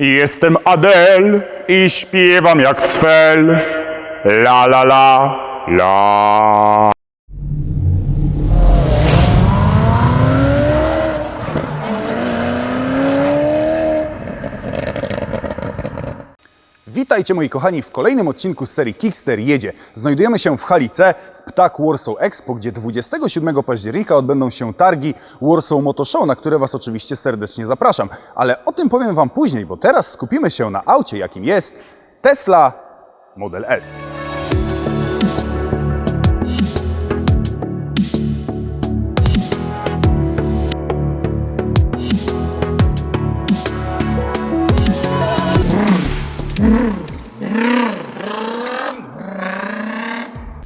Jestem Adel i śpiewam jak cwel. La la la la. Witajcie moi kochani w kolejnym odcinku z serii Kickster jedzie. Znajdujemy się w hali C w Ptak Warsaw Expo, gdzie 27 października odbędą się targi Warsaw Motor Show, na które Was oczywiście serdecznie zapraszam. Ale o tym powiem Wam później, bo teraz skupimy się na aucie, jakim jest Tesla Model S.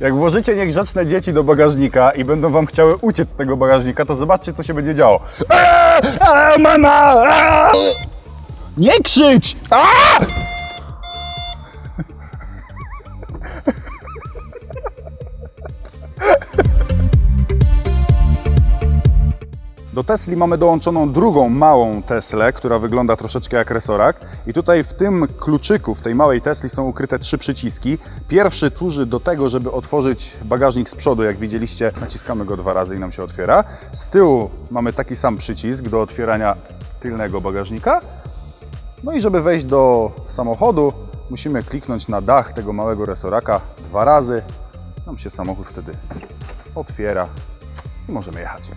Jak włożycie niegrzeczne dzieci do bagażnika i będą wam chciały uciec z tego bagażnika, to zobaczcie, co się będzie działo. Eee, eee, mama! Eee! Nie krzycz! Eee! Do Tesli mamy dołączoną drugą małą Teslę, która wygląda troszeczkę jak resorak. I tutaj w tym kluczyku, w tej małej Tesli są ukryte trzy przyciski. Pierwszy służy do tego, żeby otworzyć bagażnik z przodu. Jak widzieliście, naciskamy go dwa razy i nam się otwiera. Z tyłu mamy taki sam przycisk do otwierania tylnego bagażnika. No i żeby wejść do samochodu, musimy kliknąć na dach tego małego resoraka dwa razy. Nam się samochód wtedy otwiera i możemy jechać.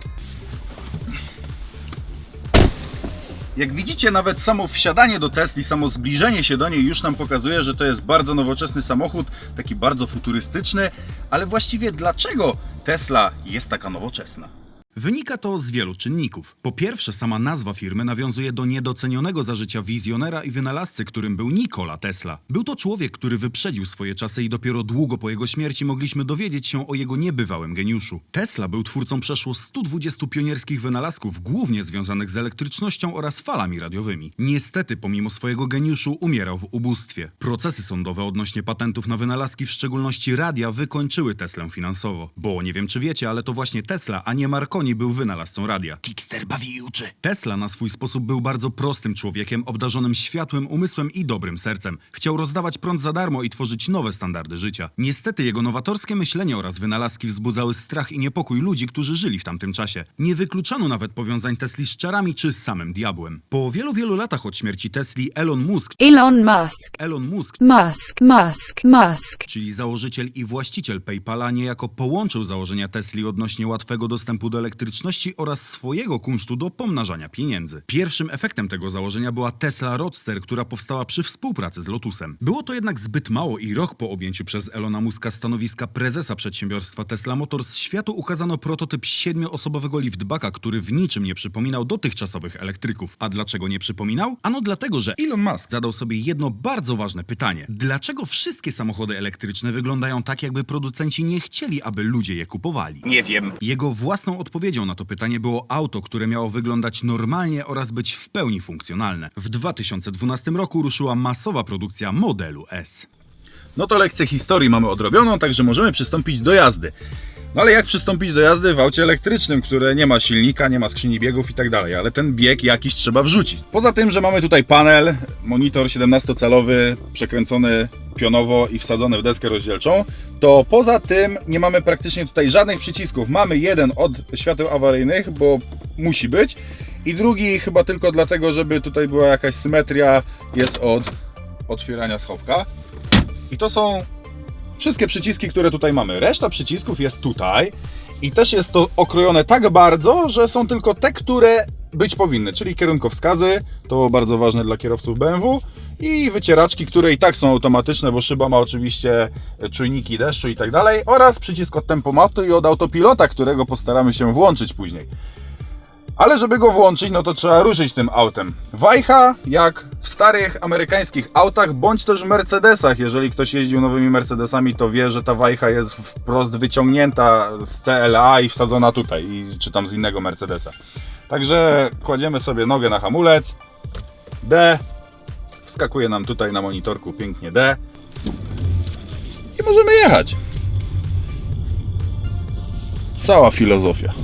Jak widzicie, nawet samo wsiadanie do Tesli, samo zbliżenie się do niej już nam pokazuje, że to jest bardzo nowoczesny samochód, taki bardzo futurystyczny, ale właściwie dlaczego Tesla jest taka nowoczesna? Wynika to z wielu czynników. Po pierwsze, sama nazwa firmy nawiązuje do niedocenionego za życia wizjonera i wynalazcy, którym był Nikola Tesla. Był to człowiek, który wyprzedził swoje czasy i dopiero długo po jego śmierci mogliśmy dowiedzieć się o jego niebywałym geniuszu. Tesla był twórcą przeszło 120 pionierskich wynalazków, głównie związanych z elektrycznością oraz falami radiowymi. Niestety, pomimo swojego geniuszu, umierał w ubóstwie. Procesy sądowe odnośnie patentów na wynalazki, w szczególności radia, wykończyły Teslę finansowo. Bo nie wiem, czy wiecie, ale to właśnie Tesla, a nie Marconi był wynalazcą radia. Kickster bawi i uczy. Tesla na swój sposób był bardzo prostym człowiekiem, obdarzonym światłym umysłem i dobrym sercem. Chciał rozdawać prąd za darmo i tworzyć nowe standardy życia. Niestety jego nowatorskie myślenie oraz wynalazki wzbudzały strach i niepokój ludzi, którzy żyli w tamtym czasie. Nie wykluczano nawet powiązań Tesli z czarami czy z samym diabłem. Po wielu, wielu latach od śmierci Tesli, Elon Musk, Elon Musk, Elon Musk Musk, Musk, Musk. czyli założyciel i właściciel PayPala, niejako połączył założenia Tesli odnośnie łatwego dostępu do elektryczności oraz swojego kunsztu do pomnażania pieniędzy. Pierwszym efektem tego założenia była Tesla Roadster, która powstała przy współpracy z Lotusem. Było to jednak zbyt mało i rok po objęciu przez Elona Muska stanowiska prezesa przedsiębiorstwa Tesla Motors światu ukazano prototyp siedmioosobowego liftbacka, który w niczym nie przypominał dotychczasowych elektryków. A dlaczego nie przypominał? Ano dlatego, że Elon Musk zadał sobie jedno bardzo ważne pytanie. Dlaczego wszystkie samochody elektryczne wyglądają tak, jakby producenci nie chcieli, aby ludzie je kupowali? Nie wiem. Jego własną odpowiedzią na to pytanie było auto, które miało wyglądać normalnie oraz być w pełni funkcjonalne. W 2012 roku ruszyła masowa produkcja modelu S. No to lekcję historii mamy odrobioną, także możemy przystąpić do jazdy. No ale jak przystąpić do jazdy w aucie elektrycznym, które nie ma silnika, nie ma skrzyni biegów i tak dalej, ale ten bieg jakiś trzeba wrzucić. Poza tym, że mamy tutaj panel, monitor 17-calowy, przekręcony pionowo i wsadzony w deskę rozdzielczą, to poza tym nie mamy praktycznie tutaj żadnych przycisków. Mamy jeden od świateł awaryjnych, bo musi być, i drugi chyba tylko dlatego, żeby tutaj była jakaś symetria, jest od otwierania schowka. I to są wszystkie przyciski, które tutaj mamy. Reszta przycisków jest tutaj i też jest to okrojone tak bardzo, że są tylko te, które być powinny, czyli kierunkowskazy, to bardzo ważne dla kierowców BMW i wycieraczki, które i tak są automatyczne, bo szyba ma oczywiście czujniki deszczu i tak dalej oraz przycisk od tempomatu i od autopilota, którego postaramy się włączyć później. Ale żeby go włączyć, no to trzeba ruszyć tym autem. Wajcha jak w starych amerykańskich autach, bądź też w Mercedesach. Jeżeli ktoś jeździł nowymi Mercedesami, to wie, że ta wajcha jest wprost wyciągnięta z CLA i wsadzona tutaj, i, czy tam z innego Mercedesa. Także kładziemy sobie nogę na hamulec, D, wskakuje nam tutaj na monitorku pięknie D i możemy jechać. Cała filozofia.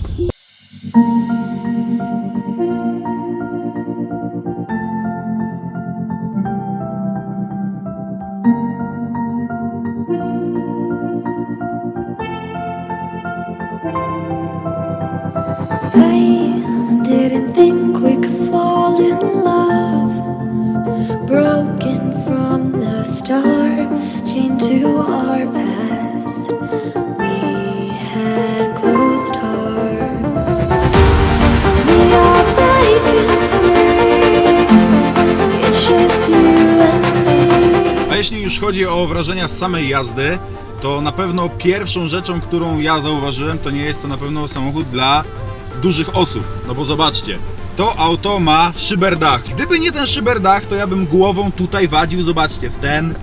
A jeśli już chodzi o wrażenia z samej jazdy, to na pewno pierwszą rzeczą, którą ja zauważyłem, to nie jest to na pewno samochód dla dużych osób. No bo zobaczcie, to auto ma szyberdach. Gdyby nie ten szyberdach, to ja bym głową tutaj wadził, zobaczcie, w ten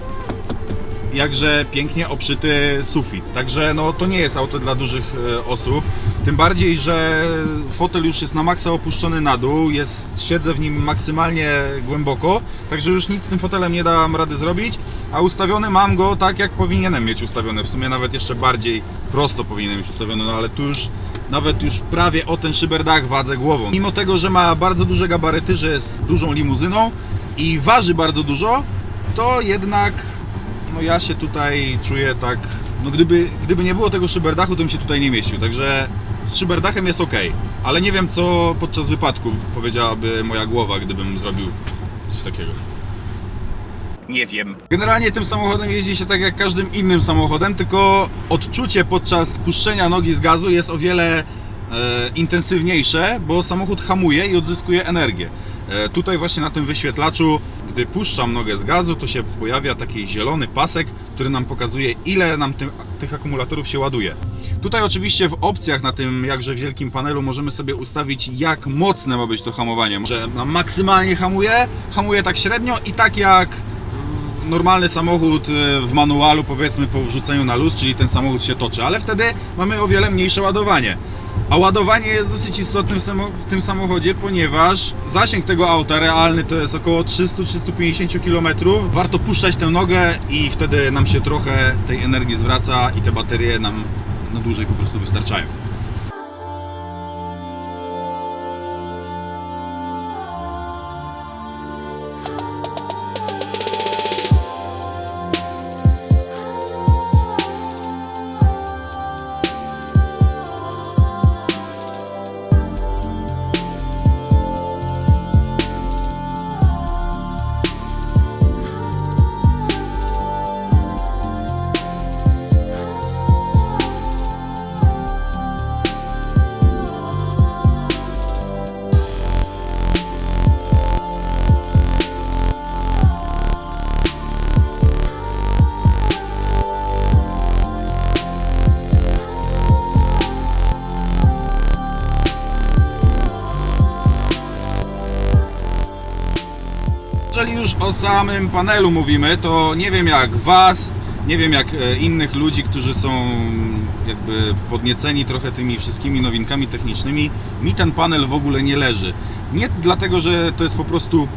jakże pięknie obszyty sufit. Także no to nie jest auto dla dużych e, osób. Tym bardziej, że fotel już jest na maksa opuszczony na dół, jest, siedzę w nim maksymalnie głęboko, także już nic z tym fotelem nie dam rady zrobić, a ustawiony mam go tak jak powinienem mieć ustawiony, w sumie nawet jeszcze bardziej prosto powinienem mieć ustawiony, no ale tu już nawet już prawie o ten szyberdach wadzę głową. Mimo tego, że ma bardzo duże gabaryty, że jest dużą limuzyną i waży bardzo dużo, to jednak no ja się tutaj czuję tak, no gdyby, gdyby nie było tego szyberdachu, to bym się tutaj nie mieścił, także z szyberdachem jest ok, ale nie wiem co podczas wypadku powiedziałaby moja głowa, gdybym zrobił coś takiego. Nie wiem. Generalnie tym samochodem jeździ się tak jak każdym innym samochodem, tylko odczucie podczas spuszczenia nogi z gazu jest o wiele e, intensywniejsze, bo samochód hamuje i odzyskuje energię. E, tutaj właśnie na tym wyświetlaczu, gdy puszczam nogę z gazu, to się pojawia taki zielony pasek, który nam pokazuje ile nam tych akumulatorów się ładuje. Tutaj oczywiście w opcjach na tym jakże wielkim panelu możemy sobie ustawić jak mocne ma być to hamowanie. Że maksymalnie hamuje, hamuje tak średnio i tak jak normalny samochód y, w manualu, powiedzmy po wrzuceniu na luz, czyli ten samochód się toczy, ale wtedy mamy o wiele mniejsze ładowanie. A ładowanie jest dosyć istotne w tym samochodzie, ponieważ zasięg tego auta realny to jest około 300-350 km. Warto puszczać tę nogę i wtedy nam się trochę tej energii zwraca i te baterie nam na dłużej po prostu wystarczają. Samym panelu mówimy, to nie wiem jak Was, nie wiem jak e, innych ludzi, którzy są jakby podnieceni trochę tymi wszystkimi nowinkami technicznymi, mi ten panel w ogóle nie leży. Nie dlatego, że to jest po prostu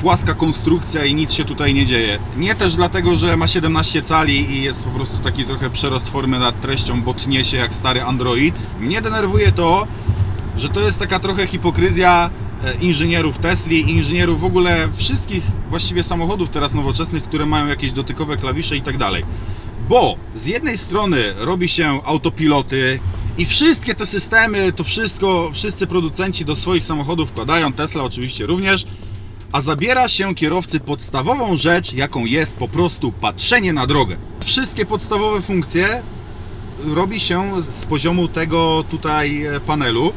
płaska konstrukcja i nic się tutaj nie dzieje. Nie też dlatego, że ma 17 cali i jest po prostu taki trochę przerost formy nad treścią, bo tnie się jak stary Android. Mnie denerwuje to, że to jest taka trochę hipokryzja inżynierów Tesli inżynierów w ogóle wszystkich właściwie samochodów teraz nowoczesnych, które mają jakieś dotykowe klawisze i tak dalej. Bo z jednej strony robi się autopiloty i wszystkie te systemy, to wszystko, wszyscy producenci do swoich samochodów wkładają, Tesla oczywiście również, a zabiera się kierowcy podstawową rzecz, jaką jest po prostu patrzenie na drogę. Wszystkie podstawowe funkcje robi się z poziomu tego tutaj e, panelu.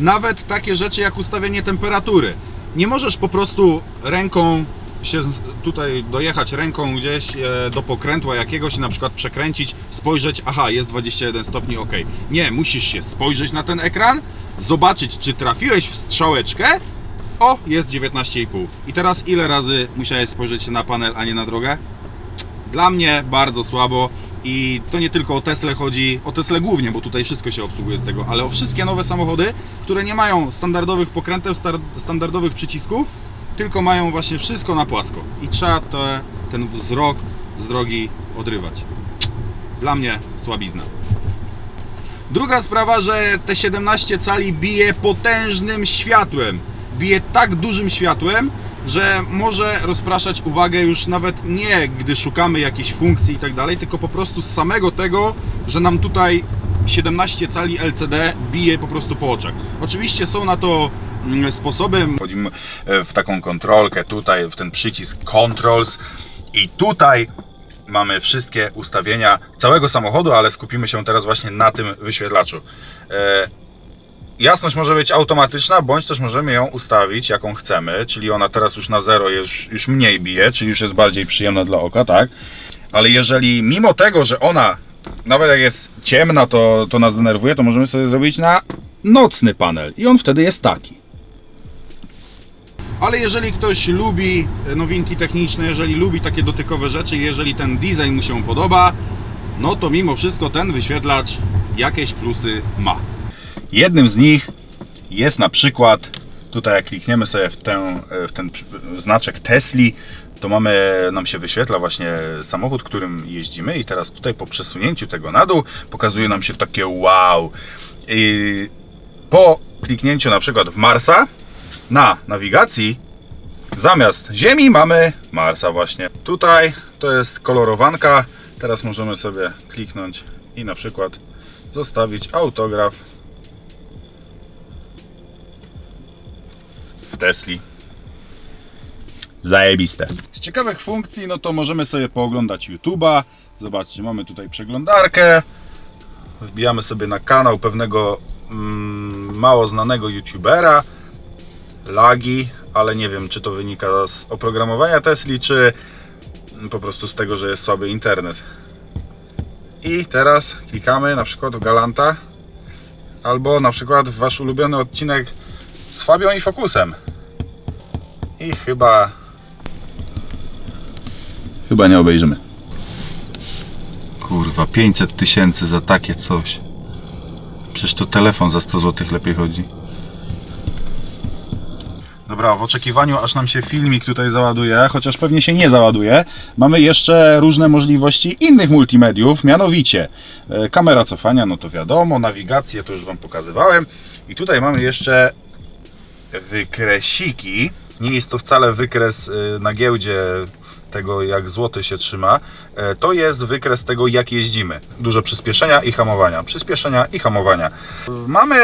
Nawet takie rzeczy jak ustawienie temperatury. Nie możesz po prostu ręką się tutaj dojechać ręką gdzieś e, do pokrętła jakiegoś i na przykład przekręcić, spojrzeć, aha, jest 21 stopni, ok. Nie, musisz się spojrzeć na ten ekran, zobaczyć, czy trafiłeś w strzałeczkę. O, jest 19,5. I teraz ile razy musiałeś spojrzeć na panel, a nie na drogę? Dla mnie bardzo słabo i to nie tylko o Tesla chodzi, o Tesla głównie, bo tutaj wszystko się obsługuje z tego, ale o wszystkie nowe samochody, które nie mają standardowych pokręteł, standardowych przycisków, tylko mają właśnie wszystko na płasko i trzeba te, ten wzrok z drogi odrywać. Dla mnie słabizna. Druga sprawa, że te 17 cali bije potężnym światłem. Bije tak dużym światłem, że może rozpraszać uwagę już nawet nie gdy szukamy jakiejś funkcji i tak dalej, tylko po prostu z samego tego, że nam tutaj 17 cali LCD bije po prostu po oczach. Oczywiście są na to mm, sposoby. Wchodzimy e, w taką kontrolkę tutaj, w ten przycisk Controls I tutaj mamy wszystkie ustawienia całego samochodu, ale skupimy się teraz właśnie na tym wyświetlaczu. Jasność może być automatyczna, bądź też możemy ją ustawić jaką chcemy, czyli ona teraz już na zero już, już mniej bije, czyli już jest bardziej przyjemna dla oka, tak? Ale jeżeli mimo tego, że ona nawet jak jest ciemna, to, to nas denerwuje, to możemy sobie zrobić na nocny panel i on wtedy jest taki. Ale jeżeli ktoś lubi nowinki techniczne, jeżeli lubi takie dotykowe rzeczy, jeżeli ten design mu się podoba, no to mimo wszystko ten wyświetlacz jakieś plusy ma. Jednym z nich jest na przykład, tutaj jak klikniemy sobie w, w ten znaczek Tesli, to mamy, nam się wyświetla właśnie samochód, którym jeździmy i teraz tutaj po przesunięciu tego na dół pokazuje nam się takie wow. I po kliknięciu na przykład w Marsa na nawigacji zamiast Ziemi mamy Marsa właśnie. Tutaj to jest kolorowanka. Teraz możemy sobie kliknąć i na przykład zostawić autograf Tesli. Zajebiste. Z ciekawych funkcji, no to możemy sobie pooglądać YouTube'a. Zobaczcie, mamy tutaj przeglądarkę. Wbijamy sobie na kanał pewnego mm, mało znanego YouTubera. Lagi, ale nie wiem, czy to wynika z oprogramowania Tesli, czy po prostu z tego, że jest słaby internet. I teraz klikamy na przykład w Galanta albo na przykład w wasz ulubiony odcinek z Fabią i Fokusem. I chyba. Chyba nie obejrzymy. Kurwa, 500 tysięcy za takie coś. Przecież to telefon za 100 zł lepiej chodzi. Dobra, w oczekiwaniu aż nam się filmik tutaj załaduje, chociaż pewnie się nie załaduje, mamy jeszcze różne możliwości innych multimediów, mianowicie e, kamera cofania, no to wiadomo, nawigację to już Wam pokazywałem i tutaj mamy jeszcze wykresiki. Nie jest to wcale wykres y, na giełdzie tego, jak złoty się trzyma. E, To jest wykres tego, jak jeździmy. Duże przyspieszenia i hamowania. Przyspieszenia i hamowania. Mamy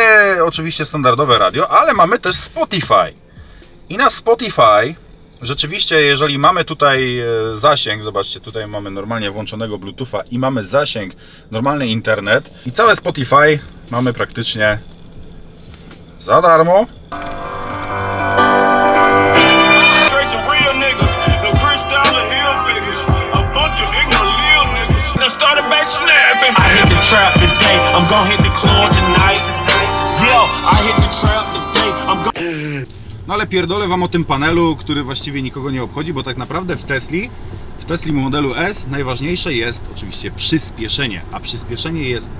oczywiście standardowe radio, ale mamy też Spotify. I na Spotify rzeczywiście, jeżeli mamy tutaj e, zasięg, zobaczcie, tutaj mamy normalnie włączonego Bluetootha i mamy zasięg, normalny internet i całe Spotify mamy praktycznie za darmo. No No ale pierdolę wam o tym panelu, który właściwie nikogo nie obchodzi, bo tak naprawdę w Tesli, w Tesli modelu S najważniejsze jest oczywiście przyspieszenie, a przyspieszenie jest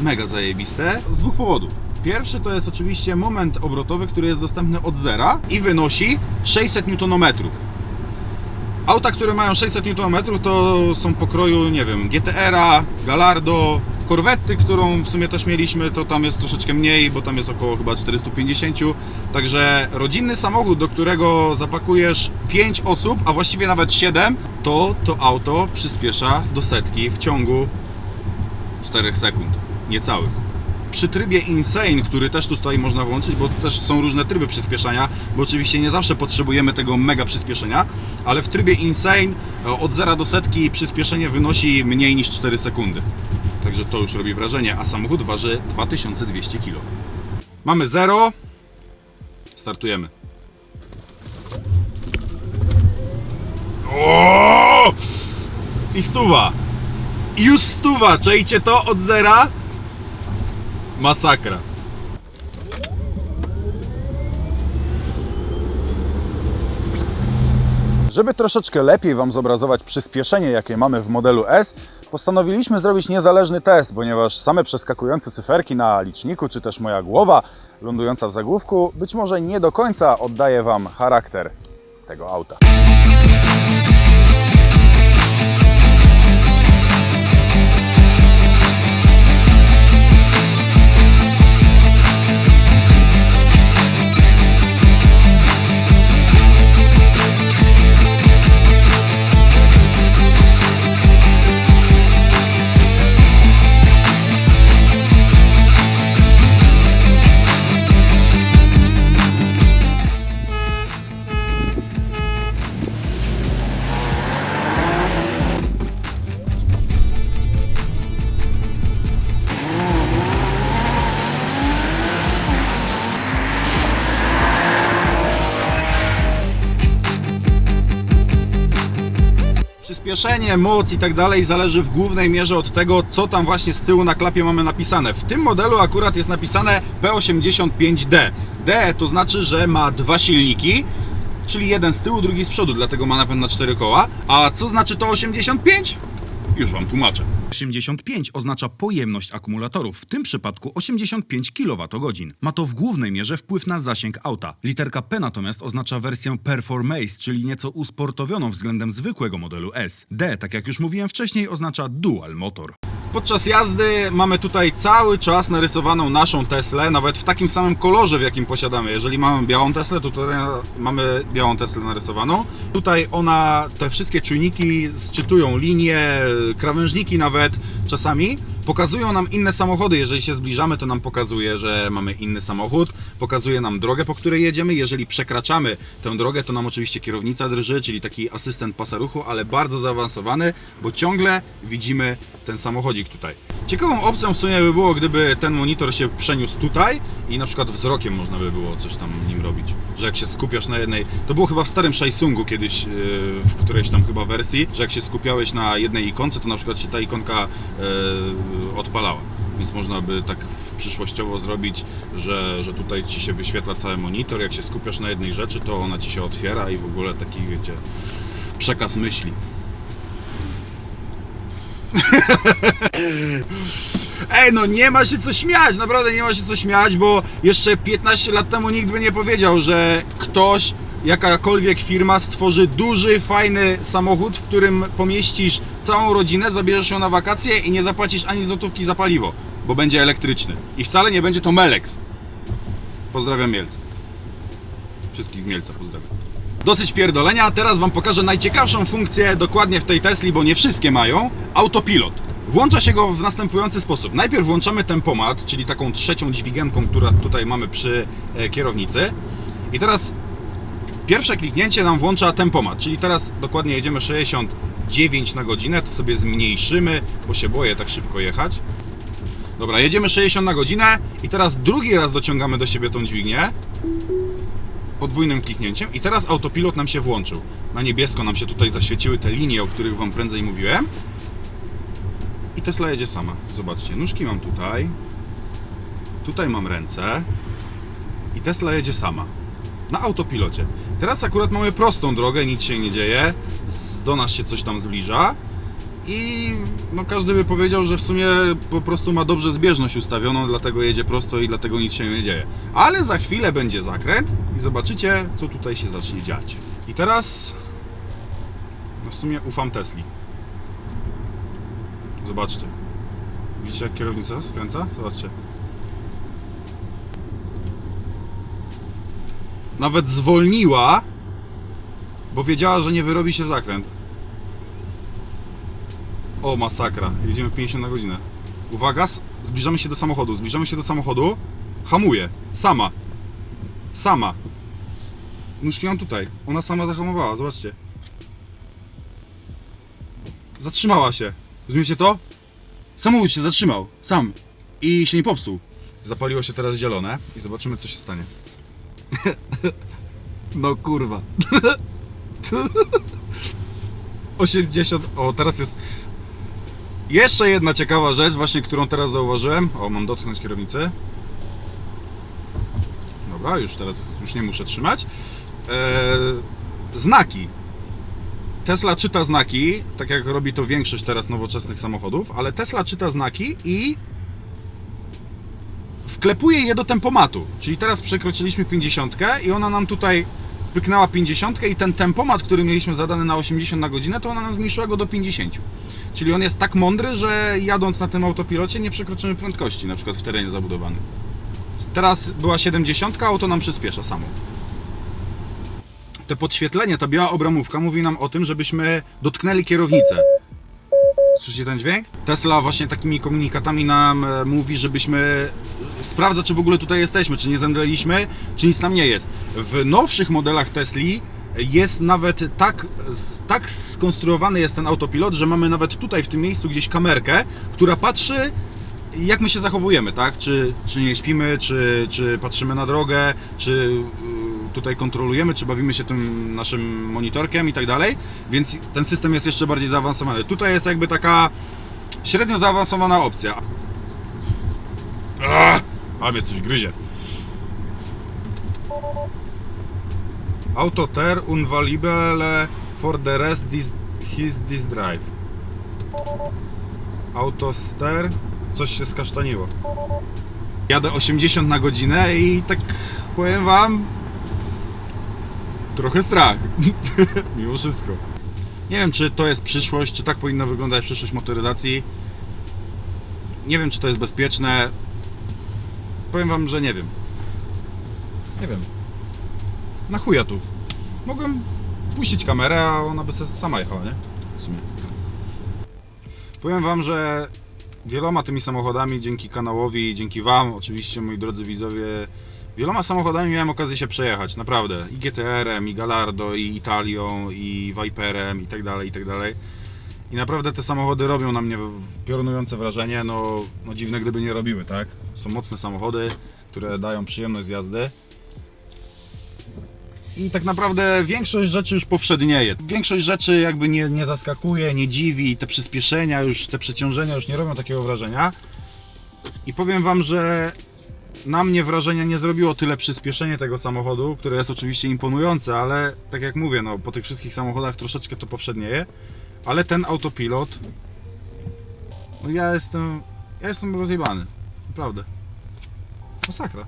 mega zajebiste z dwóch powodów. Pierwszy to jest oczywiście moment obrotowy, który jest dostępny od zera i wynosi 600 Nm. Auta, które mają 600 Nm to są pokroju, nie wiem, GTR-a, Gallardo, Corvetty, którą w sumie też mieliśmy, to tam jest troszeczkę mniej, bo tam jest około chyba 450. Także rodzinny samochód, do którego zapakujesz 5 osób, a właściwie nawet 7, to to auto przyspiesza do setki w ciągu 4 sekund, niecałych. Przy trybie Insane, który też tutaj można włączyć, bo też są różne tryby przyspieszania, bo oczywiście nie zawsze potrzebujemy tego mega przyspieszenia, ale w trybie Insane e, od 0 do setki przyspieszenie wynosi mniej niż 4 sekundy. Także to już robi wrażenie, a samochód waży 2200 kg. Mamy 0. Startujemy. O! I stuwa. Już stuwa, czajcie to od zera? Masakra. Żeby troszeczkę lepiej Wam zobrazować przyspieszenie, jakie mamy w modelu S, postanowiliśmy zrobić niezależny test, ponieważ same przeskakujące cyferki na liczniku, czy też moja głowa lądująca w zagłówku, być może nie do końca oddaje Wam charakter tego auta. Przyspieszenie, moc i tak dalej zależy w głównej mierze od tego, co tam właśnie z tyłu na klapie mamy napisane. W tym modelu akurat jest napisane P85D. D to znaczy, że ma dwa silniki, czyli jeden z tyłu, drugi z przodu, dlatego ma napęd na cztery koła. A co znaczy to 85? Już Wam tłumaczę. 85 oznacza pojemność akumulatorów, w tym przypadku 85 kWh. Ma to w głównej mierze wpływ na zasięg auta. Literka P natomiast oznacza wersję Performance, czyli nieco usportowioną względem zwykłego modelu S. D, tak jak już mówiłem wcześniej, oznacza Dual Motor. Podczas jazdy mamy tutaj cały czas narysowaną naszą Teslę, nawet w takim samym kolorze, w jakim posiadamy. Jeżeli mamy białą Teslę, to tutaj mamy białą Teslę narysowaną. Tutaj ona, te wszystkie czujniki sczytują linie, krawężniki nawet czasami. Pokazują nam inne samochody. Jeżeli się zbliżamy, to nam pokazuje, że mamy inny samochód. Pokazuje nam drogę, po której jedziemy. Jeżeli przekraczamy tę drogę, to nam oczywiście kierownica drży, czyli taki asystent pasa ruchu, ale bardzo zaawansowany, bo ciągle widzimy ten samochodzik tutaj. Ciekawą opcją w sumie by było, gdyby ten monitor się przeniósł tutaj i na przykład wzrokiem można by było coś tam nim robić. Że jak się skupiasz na jednej. To było chyba w starym Samsungu kiedyś, yy, w którejś tam chyba wersji, że jak się skupiałeś na jednej ikonce, to na przykład się ta ikonka yy, odpalała. Więc można by tak przyszłościowo zrobić, że, że tutaj ci się wyświetla cały monitor. Jak się skupiasz na jednej rzeczy, to ona ci się otwiera i w ogóle taki, wiecie, przekaz myśli. Ej, no nie ma się co śmiać, naprawdę nie ma się co śmiać, bo jeszcze 15 lat temu nikt by nie powiedział, że ktoś, jakakolwiek firma stworzy duży, fajny samochód, w którym pomieścisz całą rodzinę, zabierzesz ją na wakacje i nie zapłacisz ani złotówki za paliwo, bo będzie elektryczny. I wcale nie będzie to Melex. Pozdrawiam Mielca. Wszystkich z Mielca pozdrawiam. Dosyć pierdolenia, teraz Wam pokażę najciekawszą funkcję dokładnie w tej Tesli, bo nie wszystkie mają. Autopilot. Włącza się go w następujący sposób. Najpierw włączamy tempomat, czyli taką trzecią dźwigienką, która tutaj mamy przy e, kierownicy. I teraz pierwsze kliknięcie nam włącza tempomat, czyli teraz dokładnie jedziemy 69 na godzinę, to sobie zmniejszymy, bo się boję tak szybko jechać. Dobra, jedziemy 60 na godzinę i teraz drugi raz dociągamy do siebie tą dźwignię podwójnym kliknięciem i teraz autopilot nam się włączył. Na niebiesko nam się tutaj zaświeciły te linie, o których Wam prędzej mówiłem. I Tesla jedzie sama. Zobaczcie, nóżki mam tutaj. Tutaj mam ręce. I Tesla jedzie sama. Na autopilocie. Teraz akurat mamy prostą drogę, nic się nie dzieje. Do nas się coś tam zbliża. I no każdy by powiedział, że w sumie po prostu ma dobrze zbieżność ustawioną, dlatego jedzie prosto i dlatego nic się nie dzieje. Ale za chwilę będzie zakręt i zobaczycie, co tutaj się zacznie dziać. I teraz no w sumie ufam Tesli. Zobaczcie. Widzicie jak kierownica skręca? Zobaczcie. Nawet zwolniła, bo wiedziała, że nie wyrobi się zakręt. O, masakra. Jedziemy 50 na godzinę. Uwaga, zbliżamy się do samochodu. Zbliżamy się do samochodu. Hamuje. Sama. Sama. Nóżki mam tutaj. Ona sama zahamowała, zobaczcie. Zatrzymała się. Rozumiecie to? Samochód się zatrzymał. Sam. I się nie popsuł. Zapaliło się teraz zielone i zobaczymy co się stanie. No kurwa. 80. O, teraz jest. Jeszcze jedna ciekawa rzecz, właśnie którą teraz zauważyłem. O, mam dotknąć kierownicy. Dobra, już teraz już nie muszę trzymać. Eee, znaki. Tesla czyta znaki, tak jak robi to większość teraz nowoczesnych samochodów, ale Tesla czyta znaki i wklepuje je do tempomatu. Czyli teraz przekroczyliśmy 50 i ona nam tutaj pyknęła 50 i ten tempomat, który mieliśmy zadany na 80 na godzinę, to ona nam zmniejszyła go do 50. Czyli on jest tak mądry, że jadąc na tym autopilocie nie przekroczymy prędkości, na przykład w terenie zabudowanym. Teraz była 70, auto nam przyspiesza samo. Te podświetlenie, ta biała obramówka mówi nam o tym, żebyśmy dotknęli kierownicę. Słyszycie ten dźwięk? Tesla właśnie takimi komunikatami nam e, mówi, żebyśmy sprawdza, czy w ogóle tutaj jesteśmy, czy nie zemdleliśmy, czy nic nam nie jest. W nowszych modelach Tesli jest nawet tak, tak skonstruowany jest ten autopilot, że mamy nawet tutaj w tym miejscu gdzieś kamerkę, która patrzy jak my się zachowujemy, tak? Czy, czy nie śpimy, czy, czy patrzymy na drogę, czy tutaj kontrolujemy, czy bawimy się tym naszym monitorkiem i tak dalej, więc ten system jest jeszcze bardziej zaawansowany. Tutaj jest jakby taka średnio zaawansowana opcja. Ach, coś gryzie. Auto ter for the rest this, his this drive. Auto ster, coś się skasztaniło. Jadę 80 na godzinę i tak powiem wam trochę strach. Mimo wszystko. Nie wiem, czy to jest przyszłość, czy tak powinna wyglądać przyszłość motoryzacji. Nie wiem, czy to jest bezpieczne. Powiem wam, że nie wiem. Nie wiem. Na chuja tu. Mogłem puścić kamerę, a ona by sama jechała, nie? W sumie. Powiem wam, że wieloma tymi samochodami, dzięki kanałowi, dzięki wam, oczywiście moi drodzy widzowie, wieloma samochodami miałem okazję się przejechać, naprawdę. I GTR-em, i Gallardo, i Italią, i Viperem, i tak dalej, i tak dalej. I naprawdę te samochody robią na mnie piorunujące wrażenie, no, no dziwne gdyby nie robiły, tak? Są mocne samochody, które dają przyjemność z jazdy. I tak naprawdę większość rzeczy już powszednieje. Większość rzeczy jakby nie, nie zaskakuje, nie dziwi, te przyspieszenia już, te przeciążenia już nie robią takiego wrażenia. I powiem Wam, że na mnie wrażenia nie zrobiło tyle przyspieszenie tego samochodu, które jest oczywiście imponujące, ale tak jak mówię, no, po tych wszystkich samochodach troszeczkę to powszednieje. Ale ten autopilot, no ja jestem, ja jestem rozjebany. Naprawdę. Masakra.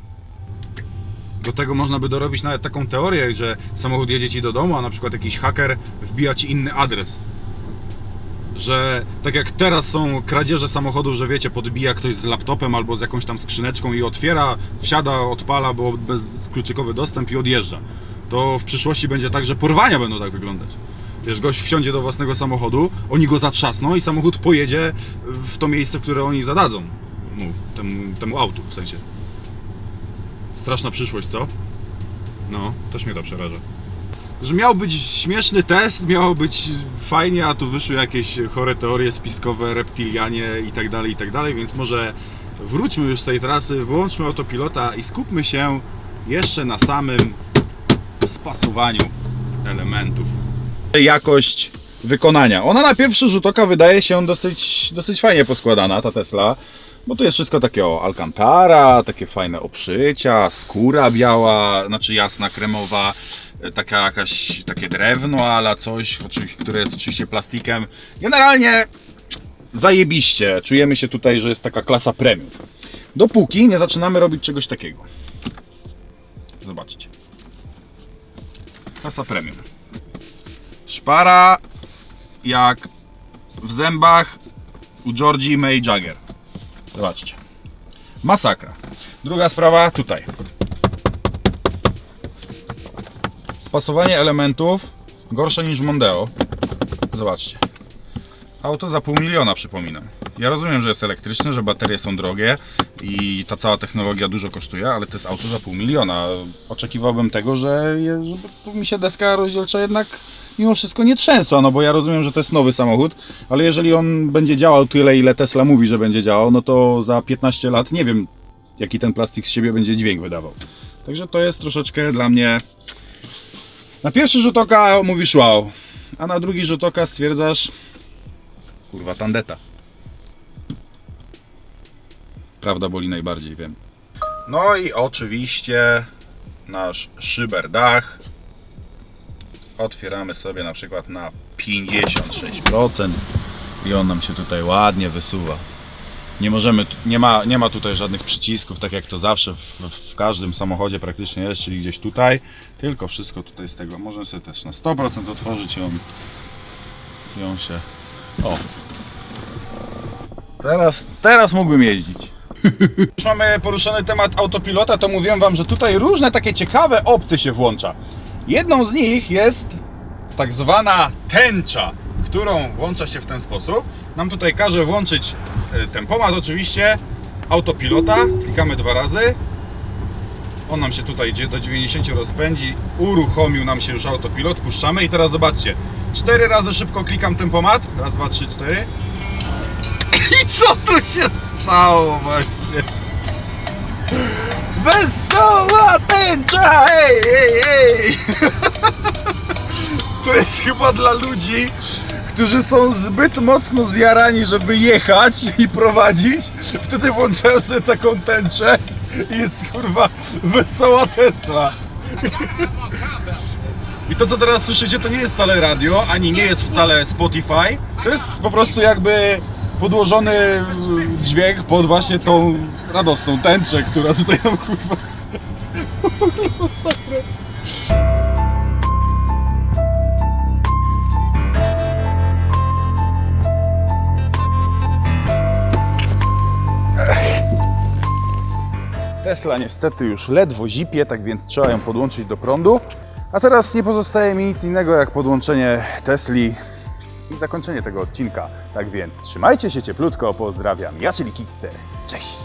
Do tego można by dorobić nawet taką teorię, że samochód jedzie ci do domu, a na przykład jakiś haker wbija ci inny adres. Że tak jak teraz są kradzieże samochodów, że wiecie, podbija ktoś z laptopem albo z jakąś tam skrzyneczką i otwiera, wsiada, odpala, bo bezkluczykowy dostęp i odjeżdża. To w przyszłości będzie tak, że porwania będą tak wyglądać. Wiesz, gość wsiądzie do własnego samochodu, oni go zatrzasną i samochód pojedzie w to miejsce, które oni zadadzą. Mu, temu, temu autu w sensie. Straszna przyszłość, co? No, też mnie to przeraża. Że miał być śmieszny test, miało być fajnie, a tu wyszły jakieś chore teorie spiskowe, reptilianie i tak dalej, i tak dalej, więc może wróćmy już z tej trasy, wyłączmy autopilota i skupmy się jeszcze na samym spasowaniu elementów. Jakość wykonania. Ona na pierwszy rzut oka wydaje się dosyć, dosyć fajnie poskładana, ta Tesla. Bo tu jest wszystko takie o Alcantara, takie fajne obszycia, skóra biała, znaczy jasna, kremowa, taka jakaś, takie drewno ala coś, które jest oczywiście plastikiem. Generalnie zajebiście. Czujemy się tutaj, że jest taka klasa premium. Dopóki nie zaczynamy robić czegoś takiego. Zobaczcie. Klasa premium. Szpara jak w zębach u Georgie May Jagger. Zobaczcie. Masakra. Druga sprawa tutaj. Spasowanie elementów gorsze niż Mondeo. Zobaczcie. Auto za pół miliona, przypominam. Ja rozumiem, że jest elektryczne, że baterie są drogie i ta cała technologia dużo kosztuje, ale to jest auto za pół miliona. Oczekiwałbym tego, że je- tu mi się deska rozdzielcza jednak mimo wszystko nie trzęsła, no bo ja rozumiem, że to jest nowy samochód, ale jeżeli on będzie działał tyle, ile Tesla mówi, że będzie działał, no to za 15 lat nie wiem, jaki ten plastik z siebie będzie dźwięk wydawał. Także to jest troszeczkę dla mnie... Na pierwszy rzut oka mówisz wow, a na drugi rzut oka stwierdzasz kurwa tandeta. Prawda boli najbardziej, wiem. No i oczywiście nasz szyber dach otwieramy sobie na przykład na 56% i on nam się tutaj ładnie wysuwa. Nie możemy, nie ma, nie ma tutaj żadnych przycisków, tak jak to zawsze w, w każdym samochodzie praktycznie jest, czyli gdzieś tutaj, tylko wszystko tutaj z tego. Możemy sobie też na 100% otworzyć i on, i on się... O! Teraz, teraz mógłbym jeździć. Już mamy poruszony temat autopilota, to mówiłem Wam, że tutaj różne takie ciekawe opcje się włącza. Jedną z nich jest tak zwana tęcza, którą włącza się w ten sposób. Nam tutaj każe włączyć e, tempomat oczywiście, autopilota, klikamy dwa razy. On nam się tutaj do 90 rozpędzi, uruchomił nam się już autopilot, puszczamy i teraz zobaczcie. Cztery razy szybko klikam tempomat, raz, dwa, trzy, cztery. I co tu się stało właśnie? Wesoła tęcza! Ej, ej, ej! To jest chyba dla ludzi, którzy są zbyt mocno zjarani, żeby jechać i prowadzić. Wtedy włączają sobie taką tęczę i jest kurwa wesoła Tesla. I to co teraz słyszycie to nie jest wcale radio, ani nie jest wcale Spotify. To jest po prostu jakby podłożony dźwięk pod właśnie tą radosną tęczę, która tutaj nam kurwa... Tesla niestety już ledwo zipie, tak więc trzeba ją podłączyć do prądu. A teraz nie pozostaje mi nic innego jak podłączenie Tesli i zakończenie tego odcinka. Tak więc trzymajcie się cieplutko, pozdrawiam. Ja, czyli Kickster. Cześć!